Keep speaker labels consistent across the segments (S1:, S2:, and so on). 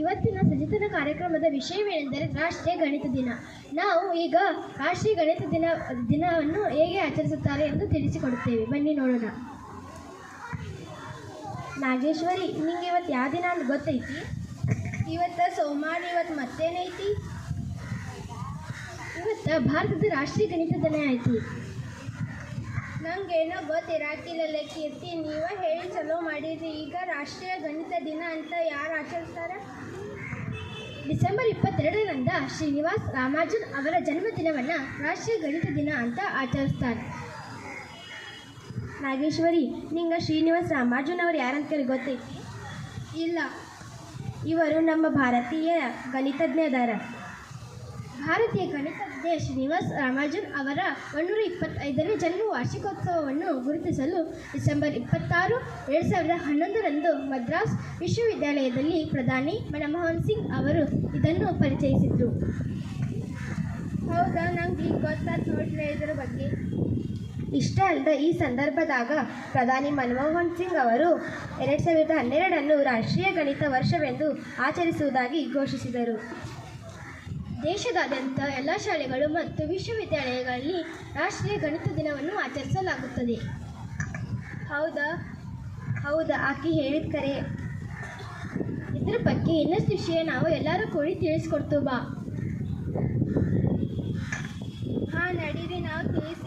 S1: ಇವತ್ತಿನ ಸಚೇತನ ಕಾರ್ಯಕ್ರಮದ ವಿಷಯವೇನೆಂದರೆ ರಾಷ್ಟ್ರೀಯ ಗಣಿತ ದಿನ. ನಾವು ಈಗ ರಾಷ್ಟ್ರೀಯ ಗಣಿತ ದಿನ, ದಿನವನ್ನು ಹೇಗೆ ಆಚರಿಸುತ್ತಾರೆ ಎಂದು ತಿಳಿಸಿಕೊಡುತ್ತೇವೆ. ಬನ್ನಿ ನೋಡೋಣ. ನಾಗೇಶ್ವರಿ, ನಿಂಗೆ ಇವತ್ತು ಯಾವ ದಿನ ಅಂತ ಗೊತ್ತೈತಿ? ಇವತ್ತು ಸೋಮವಾರ ಇವತ್ತು ಮತ್ತೇನೈತಿ ಇವತ್ತು ಭಾರತದ ರಾಷ್ಟ್ರೀಯ ಗಣಿತ ದಿನ ಆಯಿತು ನಂಗೇನೋ ಗೊತ್ತಿರಾಕಿಲ್ಲ ಕೀರ್ತಿ. ನೀವ ಹೇಳಿ, ಚಲೋ ಮಾಡಿರಿ. ಈಗ ರಾಷ್ಟ್ರೀಯ ಗಣಿತ ದಿನ ಅಂತ ಯಾರು ಆಚರಿಸ್ತಾರ? ಡಿಸೆಂಬರ್ ಇಪ್ಪತ್ತೆರಡರಂದ ಶ್ರೀನಿವಾಸ್ ರಾಮಾನುಜನ್ ಅವರ ಜನ್ಮದಿನವನ್ನು ರಾಷ್ಟ್ರೀಯ ಗಣಿತ ದಿನ ಅಂತ ಆಚರಿಸ್ತಾರೆ. ನಾಗೇಶ್ವರಿ, ನಿಂಗೆ ಶ್ರೀನಿವಾಸ್ ರಾಮಾನುಜನ್ ಅವ್ರು ಯಾರಂತ ಗೊತ್ತೈತಿ? ಇಲ್ಲ. ಇವರು ನಮ್ಮ ಭಾರತೀಯ ಗಣಿತಜ್ಞ ಭಾರತೀಯ ಗಣಿತಜ್ಞ ಶ್ರೀನಿವಾಸ್ ರಾಮಾನುಜನ್ ಅವರ ಒಂದೂರ ಇಪ್ಪತ್ತೈದನೇ ಜನ್ಮ ವಾರ್ಷಿಕೋತ್ಸವವನ್ನು ಗುರುತಿಸಲು ಡಿಸೆಂಬರ್ ಇಪ್ಪತ್ತಾರು ಎರಡು ಸಾವಿರದ ಹನ್ನೊಂದರಂದು ಮದ್ರಾಸ್ ವಿಶ್ವವಿದ್ಯಾಲಯದಲ್ಲಿ ಪ್ರಧಾನಿ ಮನಮೋಹನ್ ಸಿಂಗ್ ಅವರು ಇದನ್ನು ಪರಿಚಯಿಸಿದರು. ಹೌದಾ? ನಂಗೆ ಈಗ ಗೊತ್ತಾಯ್ತು ನೋಡ್ರಿ ಇದರ ಬಗ್ಗೆ. ಇಷ್ಟೇ ಅಲ್ಲದೆ ಈ ಸಂದರ್ಭದಾಗ ಪ್ರಧಾನಿ ಮನಮೋಹನ್ ಸಿಂಗ್ ಅವರು ಎರಡು ಸಾವಿರದ ಹನ್ನೆರಡನ್ನು ರಾಷ್ಟ್ರೀಯ ಗಣಿತ ವರ್ಷವೆಂದು ಆಚರಿಸುವುದಾಗಿ ಘೋಷಿಸಿದರು. ದೇಶದಾದ್ಯಂತ ಎಲ್ಲ ಶಾಲೆಗಳು ಮತ್ತು ವಿಶ್ವವಿದ್ಯಾಲಯಗಳಲ್ಲಿ ರಾಷ್ಟ್ರೀಯ ಗಣಿತ ದಿನವನ್ನು ಆಚರಿಸಲಾಗುತ್ತದೆ. ಹೌದಾ? ಹೌದಾ? ಆಕೆ ಹೇಳಿದ ಕರೆ. ಇದ್ರ ಬಗ್ಗೆ ಇನ್ನಷ್ಟು ವಿಷಯ ನಾವು ಎಲ್ಲರೂ ಕೂಡಿ ತಿಳಿಸ್ಕೊಡ್ತು ಬಾ. ಹಾಂ, ನಡೀರಿ, ನಾವು ತಿಳಿಸಿ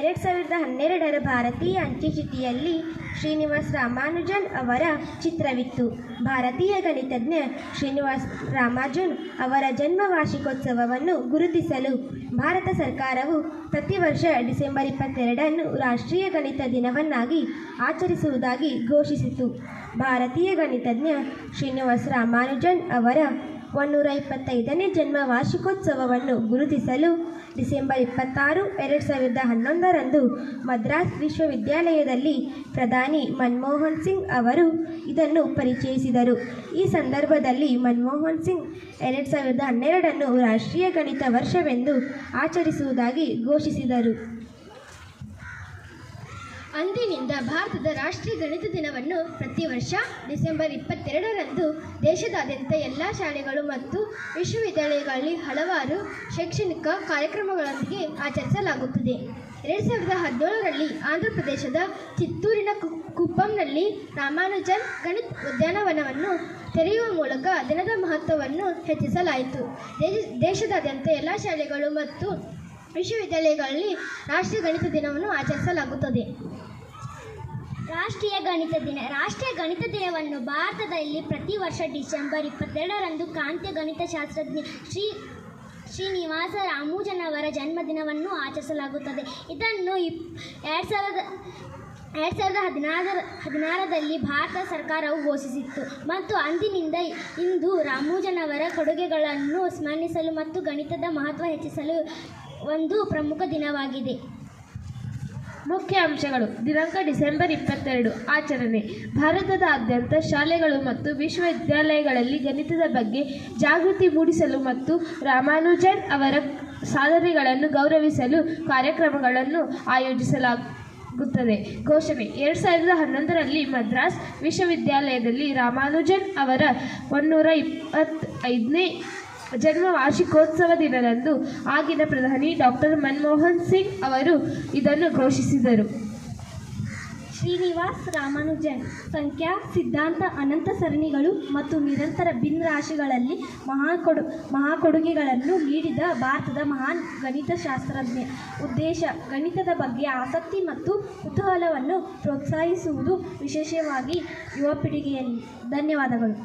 S1: ಎರಡು ಸಾವಿರದ ಹನ್ನೆರಡರ ಭಾರತೀಯ ಅಂಚೆಚೀಟಿಯಲ್ಲಿ ಶ್ರೀನಿವಾಸ್ ರಾಮಾನುಜನ್ ಅವರ ಚಿತ್ರವಿತ್ತು. ಭಾರತೀಯ ಗಣಿತಜ್ಞ ಶ್ರೀನಿವಾಸ್ ರಾಮಾನುಜನ್ ಅವರ ಜನ್ಮ ವಾರ್ಷಿಕೋತ್ಸವವನ್ನು ಗುರುತಿಸಲು ಭಾರತ ಸರ್ಕಾರವು ಪ್ರತಿ ವರ್ಷ ಡಿಸೆಂಬರ್ ಇಪ್ಪತ್ತೆರಡನ್ನು ರಾಷ್ಟ್ರೀಯ ಗಣಿತ ದಿನವನ್ನಾಗಿ ಆಚರಿಸುವುದಾಗಿ ಘೋಷಿಸಿತು. ಭಾರತೀಯ ಗಣಿತಜ್ಞ ಶ್ರೀನಿವಾಸ್ ರಾಮಾನುಜನ್ ಅವರ ಒಂದೂರ ಇಪ್ಪತ್ತೈದನೇ ಜನ್ಮ ವಾರ್ಷಿಕೋತ್ಸವವನ್ನು ಗುರುತಿಸಲು ಡಿಸೆಂಬರ್ ಇಪ್ಪತ್ತಾರು, ಎರಡು ಸಾವಿರದ ಹನ್ನೊಂದರಂದು ಮದ್ರಾಸ್ ವಿಶ್ವವಿದ್ಯಾಲಯದಲ್ಲಿ ಪ್ರಧಾನಿ ಮನಮೋಹನ್ ಸಿಂಗ್ ಅವರು ಇದನ್ನು ಪರಿಚಯಿಸಿದರು. ಈ ಸಂದರ್ಭದಲ್ಲಿ ಮನಮೋಹನ್ ಸಿಂಗ್ ಎರಡು ಸಾವಿರದ ಹನ್ನೆರಡನ್ನು ರಾಷ್ಟ್ರೀಯ ಗಣಿತ ವರ್ಷವೆಂದು ಆಚರಿಸುವುದಾಗಿ ಘೋಷಿಸಿದರು. ಅಂದಿನಿಂದ ಭಾರತದ ರಾಷ್ಟ್ರೀಯ ಗಣಿತ ದಿನವನ್ನು ಪ್ರತಿ ವರ್ಷ ಡಿಸೆಂಬರ್ ಇಪ್ಪತ್ತೆರಡರಂದು ದೇಶದಾದ್ಯಂತ ಎಲ್ಲ ಶಾಲೆಗಳು ಮತ್ತು ವಿಶ್ವವಿದ್ಯಾಲಯಗಳಲ್ಲಿ ಹಲವಾರು ಶೈಕ್ಷಣಿಕ ಕಾರ್ಯಕ್ರಮಗಳೊಂದಿಗೆ ಆಚರಿಸಲಾಗುತ್ತದೆ. ಎರಡು ಸಾವಿರದ ಹದಿನೇಳರಲ್ಲಿ ಆಂಧ್ರ ಪ್ರದೇಶದ ಚಿತ್ತೂರಿನ ಕುಪ್ಪಂನಲ್ಲಿ ರಾಮಾನುಜನ್ ಗಣಿತ ಉದ್ಯಾನವನವನ್ನು ತೆರೆಯುವ ಮೂಲಕ ದಿನದ ಮಹತ್ವವನ್ನು ಹೆಚ್ಚಿಸಲಾಯಿತು. ದೇಶ, ದೇಶದಾದ್ಯಂತ ಎಲ್ಲ ಶಾಲೆಗಳು ಮತ್ತು ವಿಶ್ವವಿದ್ಯಾಲಯಗಳಲ್ಲಿ ರಾಷ್ಟ್ರೀಯ ಗಣಿತ ದಿನವನ್ನು ಆಚರಿಸಲಾಗುತ್ತದೆ.
S2: ರಾಷ್ಟ್ರೀಯ ಗಣಿತ ದಿನ, ರಾಷ್ಟ್ರೀಯ ಗಣಿತ ದಿನವನ್ನು ಭಾರತದಲ್ಲಿ ಪ್ರತಿ ವರ್ಷ ಡಿಸೆಂಬರ್ ಇಪ್ಪತ್ತೆರಡರಂದು ಕಾಂತ್ಯ ಗಣಿತಶಾಸ್ತ್ರಜ್ಞ ಶ್ರೀ, ಶ್ರೀನಿವಾಸ ರಾಮೂಜನವರ ಜನ್ಮದಿನವನ್ನು ಆಚರಿಸಲಾಗುತ್ತದೆ. ಇದನ್ನು ಇಪ್, ಎರಡು ಸಾವಿರದ ಎರಡು ಸಾವಿರದ ಹದಿನಾರರ, ಹದಿನಾರರಲ್ಲಿ ಭಾರತ ಸರ್ಕಾರವು ಘೋಷಿಸಿತ್ತು. ಮತ್ತು ಅಂದಿನಿಂದ ಇಂದು ರಾಮೂಜನವರ ಕೊಡುಗೆಗಳನ್ನು ಸ್ಮರಿಸಲು ಮತ್ತು ಗಣಿತದ ಮಹತ್ವ ಹೆಚ್ಚಿಸಲು ಒಂದು ಪ್ರಮುಖ ದಿನವಾಗಿದೆ.
S3: ಮುಖ್ಯ ಅಂಶಗಳು. ದಿನಾಂಕ ಡಿಸೆಂಬರ್ ಇಪ್ಪತ್ತೆರಡು, ಆಚರಣೆ. ಭಾರತದಾದ್ಯಂತ ಶಾಲೆಗಳು ಮತ್ತು ವಿಶ್ವವಿದ್ಯಾಲಯಗಳಲ್ಲಿ ಗಣಿತದ ಬಗ್ಗೆ ಜಾಗೃತಿ ಮೂಡಿಸಲು ಮತ್ತು ರಾಮಾನುಜನ್ ಅವರ ಸಾಧನೆಗಳನ್ನು ಗೌರವಿಸಲು ಕಾರ್ಯಕ್ರಮಗಳನ್ನು ಆಯೋಜಿಸಲಾಗುತ್ತದೆ. ಘೋಷಣೆ. ಎರಡು ಸಾವಿರದ ಹನ್ನೊಂದರಲ್ಲಿ ಮದ್ರಾಸ್ ವಿಶ್ವವಿದ್ಯಾಲಯದಲ್ಲಿ ರಾಮಾನುಜನ್ ಅವರ ಒನ್ನೂರ ಇಪ್ಪತ್ತೈದನೇ ಜನ್ಮ ವಾರ್ಷಿಕೋತ್ಸವ ದಿನದಂದು ಆಗಿನ ಪ್ರಧಾನಿ ಡಾಕ್ಟರ್ ಮನಮೋಹನ್ ಸಿಂಗ್ ಅವರು ಇದನ್ನು ಘೋಷಿಸಿದರು.
S2: ಶ್ರೀನಿವಾಸ್ ರಾಮಾನುಜನ್, ಸಂಖ್ಯಾ, ಸಿದ್ಧಾಂತ, ಅನಂತ ಸರಣಿಗಳು ಮತ್ತು ನಿರಂತರ ಭಿನ್ನರಾಶಿಗಳಲ್ಲಿ ಮಹಾ ಕೊಡುಗೆಗಳನ್ನು ನೀಡಿದ ಭಾರತದ ಮಹಾನ್ ಗಣಿತಶಾಸ್ತ್ರಜ್ಞ ಉದ್ದೇಶ, ಗಣಿತದ ಬಗ್ಗೆ ಆಸಕ್ತಿ ಮತ್ತು ಕುತೂಹಲವನ್ನು ಪ್ರೋತ್ಸಾಹಿಸುವುದು ವಿಶೇಷವಾಗಿ ಯುವ ಪೀಳಿಗೆಯಲ್ಲಿ. ಧನ್ಯವಾದಗಳು.